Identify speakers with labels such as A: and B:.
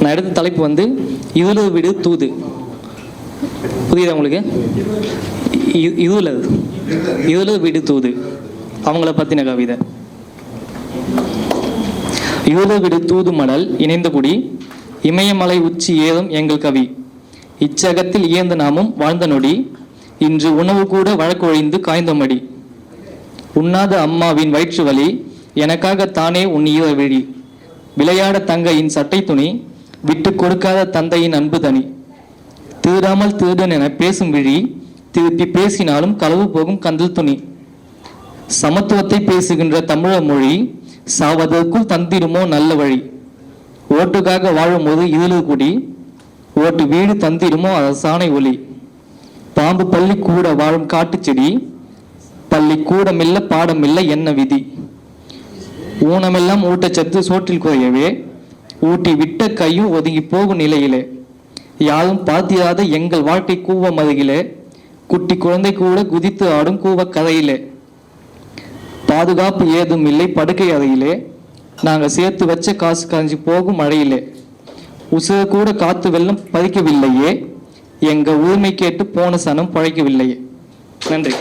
A: நான் எடுத்த தலைப்பு வந்து இதுல விடு தூது. புரியுதா உங்களுக்கு? இ- இதுல இதுல விடு தூது. அவங்கள பத்தின கவிதை. இதுல விடு தூது மடல் இணைந்த குடி இமயமலை உச்சி ஏதும் எங்கள் கவி. இச்சகத்தில் இயந்த நாமும் வாழ்ந்த நொடி இன்று உணவு கூட வழக்கொழிந்து காய்ந்தமடி உண்ணாத அம்மாவின் வயிற்று வலி எனக்காக தானே உன் ஈர விழி. விளையாட தங்கையின் சட்டை துணி விட்டு கொடுக்காத தந்தையின் அன்பு தனி. தீராமல் திருடன் என பேசும் விழி திருப்பி பேசினாலும் களவு போகும் கந்தல் துணி. சமத்துவத்தை பேசுகின்ற தமிழ மொழி சாவதற்குள் தந்திருமோ நல்ல வழி. ஓட்டுக்காக வாழும்போது இதில் குடி ஓட்டு வீடு தந்திருமோ அரசாணை ஒளி பாம்பு பள்ளி கூட வாழும் காட்டுச்செடி பள்ளி கூடமில்ல பாடமில்ல என்ன விதி. ஊனமெல்லாம் ஊட்டச்சத்து சோற்றில் குறையவே ஊட்டி விட்ட கையும் ஒதுங்கி போகும் நிலையிலே. யாரும் பார்த்திராத எங்கள் வாழ்க்கை கூவ மதுகிலே குட்டி குழந்தை கூட குதித்து ஆடும் கூவ கதையிலே. பாதுகாப்பு ஏதும் இல்லை படுக்கை அறையிலே. நாங்கள் சேர்த்து வச்ச காசு கரைஞ்சி போகும் மழையிலே. உசுர கூட காத்து வெள்ளம் பறிக்கவில்லையே. எங்க உரிமை கேட்டு போன சனம் பழைக்கவில்லையே. நன்றி.